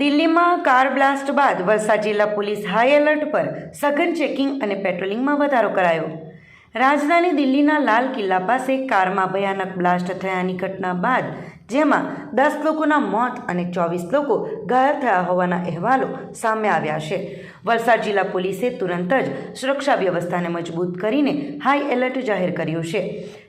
દિલ્હીમાં car blast બાદ વલસાડ જિલ્લા પોલીસ હાઈ એલર્ટ પર સઘન ચેકિંગ અને પેટ્રોલિંગમાં વધારો કરાયો. રાજધાની દિલ્હીના લાલ કિલ્લા પાસે કારમાં ભયાનક બ્લાસ્ટ થયાની ઘટના બાદ જેમાં દસ લોકોના મોત અને ચોવીસ લોકો ઘાયલ થયા હોવાના અહેવાલો સામે આવ્યા છે. વલસાડ જિલ્લા પોલીસે તુરંત જ સુરક્ષા વ્યવસ્થાને મજબૂત કરીને હાઈ એલર્ટ જાહેર કર્યું છે.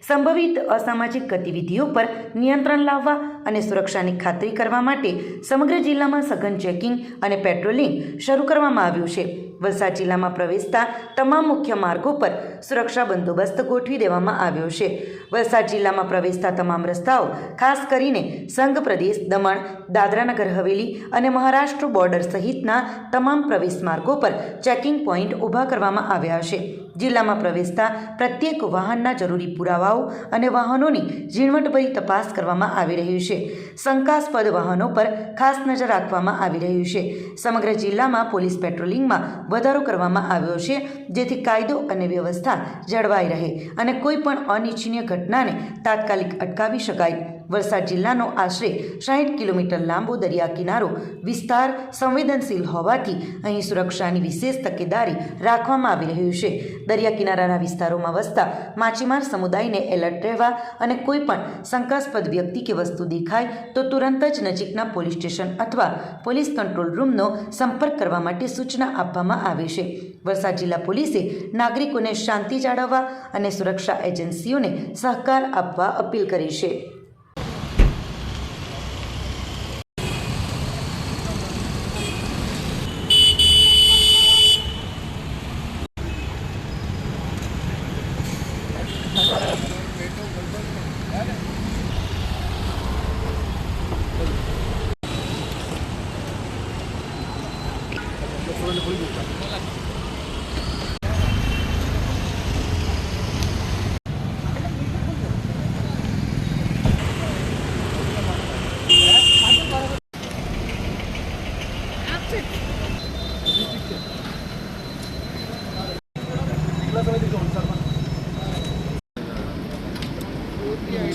સંભવિત અસામાજિક ગતિવિધિઓ પર નિયંત્રણ લાવવા અને સુરક્ષાની ખાતરી કરવા માટે સમગ્ર જિલ્લામાં સઘન ચેકિંગ અને પેટ્રોલિંગ શરૂ કરવામાં આવ્યું છે. વલસાડ જિલ્લામાં પ્રવેશતા તમામ મુખ્ય માર્ગો પર સુરક્ષા બંદોબસ્ત ગોઠવી દેવામાં આવ્યો છે. વલસાડ જિલ્લામાં પ્રવેશતા તમામ રસ્તાઓ, ખાસ કરીને સંઘ પ્રદેશ, દમણ, દાદરાનગર, હવેલી અને મહારાષ્ટ્ર બોર્ડર સહિતના તમામ પ્રવેશ માર્ગો પર ચેકિંગ પોઈન્ટ ઊભા કરવામાં આવ્યા છે. જિલ્લામાં પ્રવેશતા પ્રત્યેક વાહનના જરૂરી પુરાવાઓ અને વાહનોની ઝીણવટભરી તપાસ કરવામાં આવી રહી છે. શંકાસ્પદ વાહનો પર ખાસ નજર રાખવામાં આવી રહ્યું છે. સમગ્ર જિલ્લામાં પોલીસ પેટ્રોલિંગમાં વધારો કરવામાં આવ્યો છે, જેથી કાયદો અને વ્યવસ્થા જળવાઈ રહે અને કોઈ પણ અનિચ્છનીય ઘટનાને તાત્કાલિક અટકાવી શકાય. વલસાડ જિલ્લાનો આશરે સાહીઠ કિલોમીટર લાંબો દરિયા કિનારો વિસ્તાર સંવેદનશીલ હોવાથી અહીં સુરક્ષાની વિશેષ તકેદારી રાખવામાં આવી રહ્યું છે. દરિયા કિનારાના વિસ્તારોમાં વસતા માછીમાર સમુદાયને એલર્ટ રહેવા અને કોઈ પણ શંકાસ્પદ વ્યક્તિ કે વસ્તુ દેખાય તો તુરંત જ નજીકના પોલીસ સ્ટેશન અથવા પોલીસ કંટ્રોલ રૂમનો સંપર્ક કરવા માટે સૂચના આપવામાં આવે છે. વલસાડ જિલ્લા પોલીસે નાગરિકોને શાંતિ જાળવવા અને સુરક્ષા એજન્સીઓને સહકાર આપવા અપીલ કરી છે.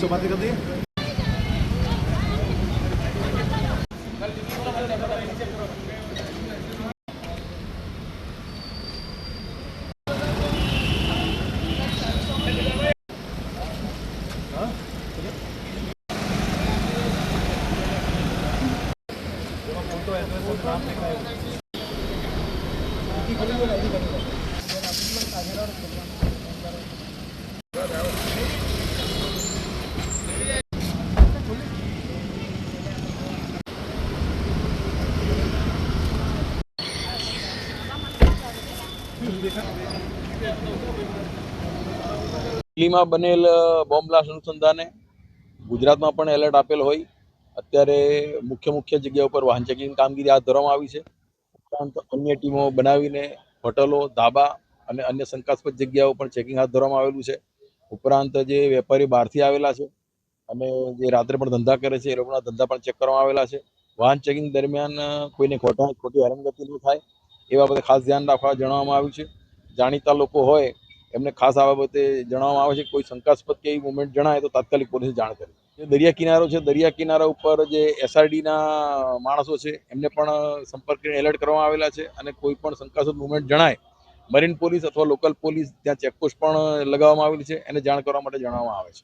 seu madrigal de દિલ્હીમાં બનેલ બોમ્બ બ્લાસ્ટ અનુસંધાને ગુજરાતમાં પણ એલર્ટ આપેલ હોય. અત્યારે મુખ્ય મુખ્ય જગ્યા ઉપર વાહન ચેકિંગ કામગીરી હાથ ધરવામાં આવી છે. ઉપરાંત અન્ય ટીમો બનાવીને હોટલો, ધાબા અને અન્ય શંકાસ્પદ જગ્યાઓ પણ ચેકિંગ હાથ ધરવામાં આવેલું છે. ઉપરાંત જે વેપારી બહારથી આવેલા છે અને જે રાત્રે પણ ધંધા કરે છે એ લોકોના ધંધા પણ ચેક કરવામાં આવેલા છે. વાહન ચેકિંગ દરમિયાન કોઈને ખોટા, ખોટી હેરાનગતિ ન થાય એ બાબતે ખાસ ધ્યાન રાખવા જણાવવામાં આવ્યું છે. જાણીતા લોકો હોય, એમને ખાસ આ બાબતે જણાવવામાં આવે છે કોઈ શંકાસ્પદ કે એવી મુવમેન્ટ જણાય તો તાત્કાલિક પોલીસે જાણ કરે. જે દરિયા કિનારો છે, દરિયા કિનારા ઉપર જે એસઆરડીના માણસો છે, એમને પણ સંપર્ક કરીને એલર્ટ કરવામાં આવેલા છે અને કોઈ પણ શંકાસ્પદ મુવમેન્ટ જણાય મરીન પોલીસ અથવા લોકલ પોલીસ ત્યાં ચેકપોસ્ટ પણ લગાવવામાં આવેલી છે, એને જાણ કરવા માટે જણાવવામાં આવે છે.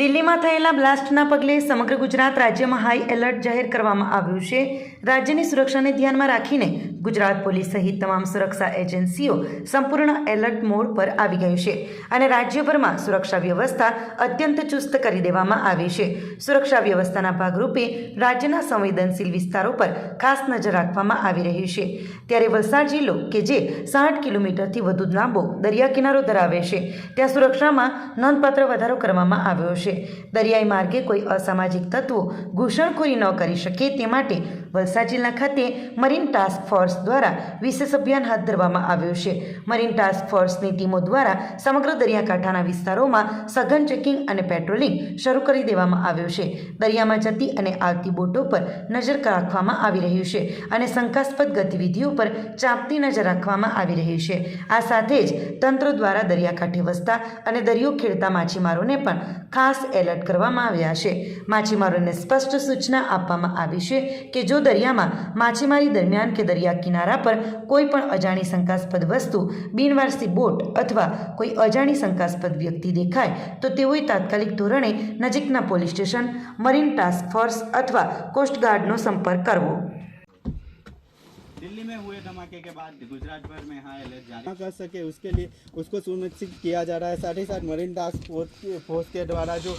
દિલ્હીમાં થયેલા બ્લાસ્ટના પગલે સમગ્ર ગુજરાત રાજ્યમાં હાઈ એલર્ટ જાહેર કરવામાં આવ્યું છે. રાજ્યની સુરક્ષાને ધ્યાનમાં રાખીને ગુજરાત પોલીસ સહિત તમામ સુરક્ષા એજન્સીઓ સંપૂર્ણ એલર્ટ મોડ પર આવી ગઈ છે અને રાજ્યભરમાં સુરક્ષા વ્યવસ્થા અત્યંત ચુસ્ત કરી દેવામાં આવી છે. સુરક્ષા વ્યવસ્થાના ભાગરૂપે રાજ્યના સંવેદનશીલ વિસ્તારો પર ખાસ નજર રાખવામાં આવી રહી છે. ત્યારે વલસાડ જિલ્લો, કે જે સાઠ કિલોમીટરથી વધુ લાંબો દરિયા કિનારો ધરાવે છે, ત્યાં સુરક્ષામાં નોંધપાત્ર વધારો કરવામાં આવ્યો છે. દરિયાઈ માર્ગે કોઈ અસામાજિક તત્વો ઘૂસણખોરી ન કરી શકે તે માટે વલસાડ જિલ્લા ખાતે મરીન ટાસ્ક ફોર્સ દ્વારા વિશેષ અભિયાન હાથ ધરવામાં આવ્યું છે. મરીન ટાસ્ક ફોર્સની ટીમો દ્વારા સમગ્ર દરિયાકાંઠાના વિસ્તારોમાં સઘન ચેકિંગ અને પેટ્રોલિંગ શરૂ કરી દેવામાં આવ્યું છે. દરિયામાં જતી અને આવતી બોટો પર નજર રાખવામાં આવી રહ્યું છે અને શંકાસ્પદ ગતિવિધિઓ પર ચાંપતી નજર રાખવામાં આવી રહી છે. આ સાથે જ તંત્ર દ્વારા દરિયાકાંઠે વસતા અને દરિયો ખેડતા માછીમારોને પણ ખાસ ખાસ એલર્ટ કરવામાં આવ્યા છે. માછીમારોને સ્પષ્ટ સૂચના આપવામાં આવી છે કે જો દરિયામાં માછીમારી દરમિયાન કે દરિયા કિનારા પર કોઈ પણ અજાણી શંકાસ્પદ વસ્તુ, બિનવારસી બોટ અથવા કોઈ અજાણી શંકાસ્પદ વ્યક્તિ દેખાય, તો તેઓએ તાત્કાલિક ધોરણે નજીકના police station, marine task force અથવા કોસ્ટગાર્ડનો સંપર્ક કરવો. दिल्ली में हुए धमाके के बाद गुजरात भर में हाई अलर्ट जारी कर सके उसके लिए उसको सुनिश्चित किया जा रहा है साथ ही साथ मरीन टास्क फोर्स के- फोर्स के द्वारा जो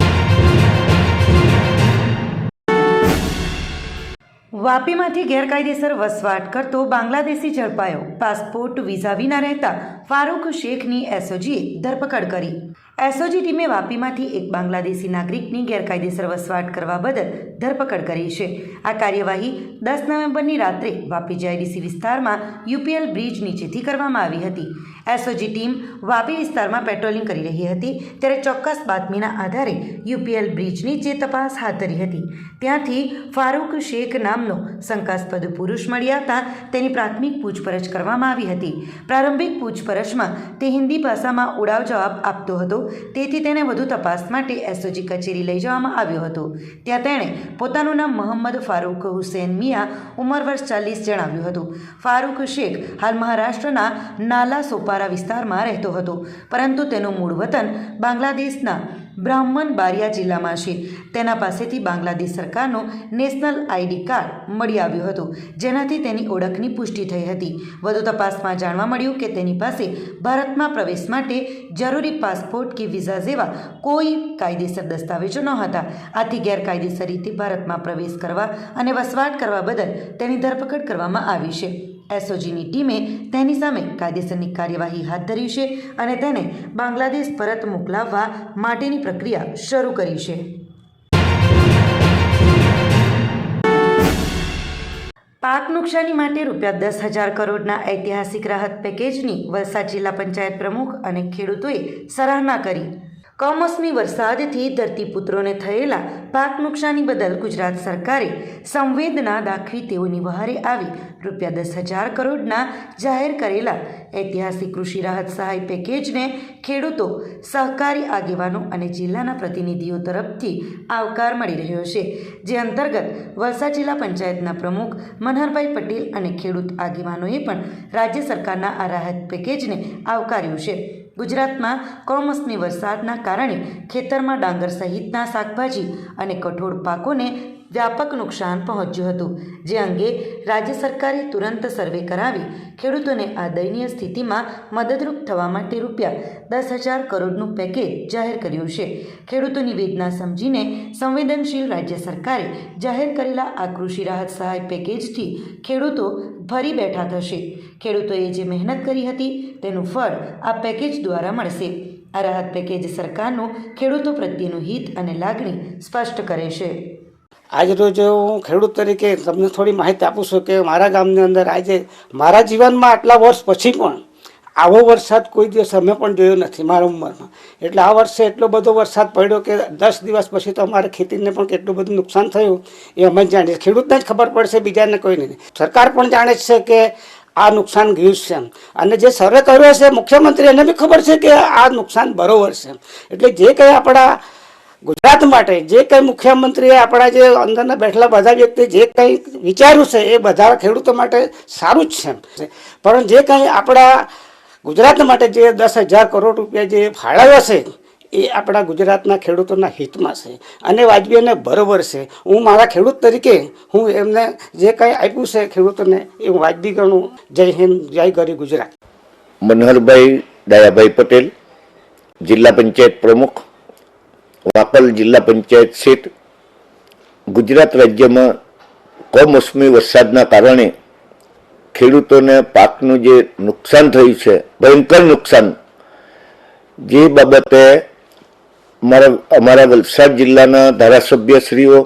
વાપીમાંથી ગેરકાયદેસર વસવાટ કરતો બાંગ્લાદેશી ઝડપાયો. પાસપોર્ટ, વિઝા વિના રહેતા ફારૂક શેખની એસઓજીએ ધરપકડ કરી. એસઓજી ટીમે વાપીમાંથી એક બાંગ્લાદેશી નાગરિકની ગેરકાયદેસર વસવાટ કરવા બદલ ધરપકડ કરી છે. આ કાર્યવાહી દસ નવેમ્બરની રાત્રે વાપી જીઆઈડીસી વિસ્તારમાં યુપીએલ બ્રિજ નીચેથી કરવામાં આવી હતી. એસઓજી ટીમ વાપી વિસ્તારમાં પેટ્રોલિંગ કરી રહી હતી ત્યારે ચોક્કસ બાતમીના આધારે યુપીએલ બ્રિજ નીચે તપાસ હાથ ધરી હતી. ત્યાંથી ફારૂક શેખ નામનો શંકાસ્પદ પુરુષ મળી આવતા તેની પ્રાથમિક પૂછપરછ કરવામાં આવી હતી. પ્રારંભિક પૂછપરછમાં તે હિન્દી ભાષામાં ઉડાવ જવાબ આપતો હતો. તેથી તેને વધુ તપાસ માટે એસઓજી કચેરી લઈ જવામાં આવ્યો હતો. ત્યાં તેણે પોતાનું નામ મોહમ્મદ ફારૂક હુસેન મિયા ઉંમર વર્ષ ચાલીસ જણાવ્યું હતું. ફારૂક શેખ હાલ મહારાષ્ટ્રના નાલા સોપારા વિસ્તારમાં રહેતો હતો. પરંતુ તેનું મૂળ વતન બાંગ્લાદેશના બ્રાહ્મણ બારિયા જિલ્લામાં છે. તેના પાસેથી બાંગ્લાદેશ સરકારનું નેશનલ આઈડી કાર્ડ મળી આવ્યું હતું, જેનાથી તેની ઓળખની પુષ્ટિ થઈ હતી. વધુ તપાસમાં જાણવા મળ્યું કે તેની પાસે ભારતમાં પ્રવેશ માટે જરૂરી પાસપોર્ટ કે વિઝા જેવા કોઈ કાયદેસર દસ્તાવેજો ન હતા આથી ગેરકાયદેસર રીતે ભારતમાં પ્રવેશ કરવા અને વસવાટ કરવા બદલ તેની ધરપકડ કરવામાં આવી છે. એસઓજીની ટીમે તેની સામે કાયદેસરની કાર્યવાહી હાથ ધરી છે અને તેને બાંગ્લાદેશ પરત મોકલાવવા માટેની પ્રક્રિયા શરૂ કરી છે. પાક નુકસાની માટે રૂપિયા દસ હજાર કરોડના ઐતિહાસિક રાહત પેકેજની વલસાડ જિલ્લા પંચાયત પ્રમુખ અને ખેડૂતોએ સરાહના કરી. કમોસમી વરસાદથી ધરતીપુત્રોને થયેલા પાક નુકસાની બદલ ગુજરાત સરકારે સંવેદના દાખવી તેઓની વહારે આવી રૂપિયા દસ હજાર કરોડના જાહેર કરેલા ઐતિહાસિક કૃષિ રાહત સહાય પેકેજને ખેડૂતો સહકારી આગેવાનો અને જિલ્લાના પ્રતિનિધિઓ તરફથી આવકાર મળી રહ્યો છે, જે અંતર્ગત વલસાડ જિલ્લા પંચાયતના પ્રમુખ મનહરભાઈ પટેલ અને ખેડૂત આગેવાનોએ પણ રાજ્ય સરકારના આ રાહત પેકેજને આવકાર્યું છે. ગુજરાતમાં કમોસમી વરસાદના કારણે ખેતરમાં ડાંગર સહિતના શાકભાજી અને કઠોળ પાકોને વ્યાપક નુકસાન પહોંચ્યું હતું. જે અંગે રાજ્ય સરકારે તુરંત સર્વે કરાવી ખેડૂતોને આ દયનીય સ્થિતિમાં મદદરૂપ થવા માટે રૂપિયા દસ હજાર કરોડનું પેકેજ જાહેર કર્યું છે. ખેડૂતોની વેદના સમજીને સંવેદનશીલ રાજ્ય સરકારે જાહેર કરેલા આ કૃષિ રાહત સહાય પેકેજથી ખેડૂતો ભરી બેઠા થશે. ખેડૂતોએ જે મહેનત કરી હતી તેનું ફળ આ પેકેજ દ્વારા મળશે. આ રાહત પેકેજ સરકારનું ખેડૂતો પ્રત્યેનું હિત અને લાગણી સ્પષ્ટ કરે છે. આજ રોજ હું ખેડૂત તરીકે તમને થોડી માહિતી આપું છું કે મારા ગામની અંદર આજે મારા જીવનમાં આટલા વર્ષ પછી પણ આવો વરસાદ કોઈ દિવસ અમે પણ જોયો નથી મારા ઉંમરમાં. એટલે આ વર્ષે એટલો બધો વરસાદ પડ્યો કે દસ દિવસ પછી તો અમારે ખેતીને પણ કેટલું બધું નુકસાન થયું એ અમે જાણીએ. ખેડૂતને જ ખબર પડશે બીજાને કોઈ નહીં. સરકાર પણ જાણે છે કે આ નુકસાન ગયું છે એમ. અને જે સર્વે કર્યો છે મુખ્યમંત્રી એને બી ખબર છે કે આ નુકસાન બરોબર છે એટલે જે કંઈ આપણા ગુજરાત માટે જે કંઈ મુખ્યમંત્રીએ આપણા જે અંદરના બેઠેલા બધા વ્યક્તિ જે કંઈ વિચાર્યું છે, એ બધા ખેડૂતો માટે સારું જ છે. પણ જે કંઈ આપણા ગુજરાત માટે જે દસ હજાર કરોડ રૂપિયા જે ફાળવ્યો છે, એ આપણા ગુજરાતના ખેડૂતોના હિતમાં છે અને વાજબી બરોબર છે. હું મારા ખેડૂત તરીકે હું એમને જે કંઈ આપ્યું છે ખેડૂતોને, એ હું વાજબી ગણું. જય હિન્દ, જય ગરી ગુજરાત. મનહરભાઈ, દયાભાઈ પટેલ, જિલ્લા પંચાયત પ્રમુખ. વાપલ જિલ્લા પંચાયત સીટ. ગુજરાત રાજ્યમાં કમોસમી વરસાદના કારણે ખેડૂતોને પાકનું જે નુકસાન થયું છે, ભયંકર નુકસાન, જે બાબતે અમારા અમારા વલસાડ જિલ્લાના ધારાસભ્યશ્રીઓ,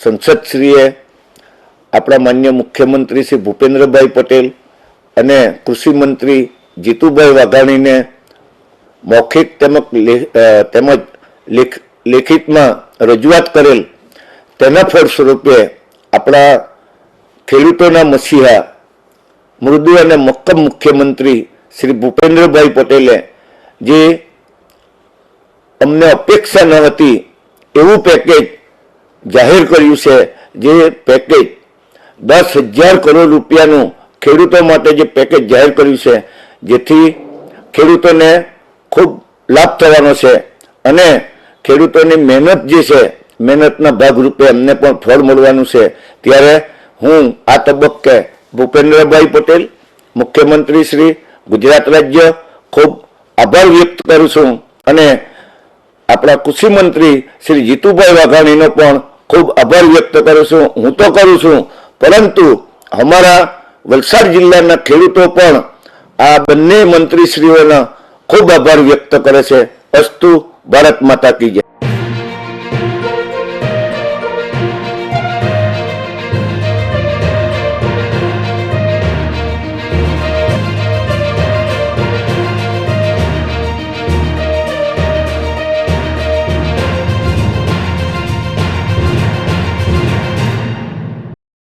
સંસદશ્રીએ, આપણા માન્ય મુખ્યમંત્રી શ્રી ભૂપેન્દ્રભાઈ પટેલ અને કૃષિમંત્રી જીતુભાઈ વાઘાણીને મૌખિક તેમજ તેમજ લેખ- લેખિતમાં રજૂઆત કરેલ તેના ફળ સ્વરૂપે આપણા ખેડૂતોના મસીહા, મૃદુ અને મક્કમ મુખ્યમંત્રી શ્રી ભૂપેન્દ્રભાઈ પટેલે જે અમને અપેક્ષા ન હતી એવું પેકેજ જાહેર કર્યું છે, જે પેકેજ દસ હજાર કરોડ રૂપિયાનું ખેડૂતો માટે જે પેકેજ જાહેર કર્યું છે, જેથી ખેડૂતોને ખૂબ લાભ થવાનો છે અને ખેડૂતોની મહેનત જે છે, મહેનતના ભાગરૂપે અમને પણ ફળ મળવાનું છે. ત્યારે હું આ તબક્કે ભૂપેન્દ્રભાઈ પટેલ, મુખ્યમંત્રી શ્રી, ગુજરાત રાજ્ય, ખૂબ આભાર વ્યક્ત કરું છું. અને આપણા કૃષિ મંત્રી શ્રી જીતુભાઈ વાઘાણીનો પણ ખૂબ આભાર વ્યક્ત કરું છું. હું તો કરું છું, પરંતુ અમારા વલસાડ જિલ્લાના ખેડૂતો પણ આ બંને મંત્રીશ્રીઓના ખૂબ આભાર વ્યક્ત કરે છે. અસ્તુ ભારત માતા કી જય.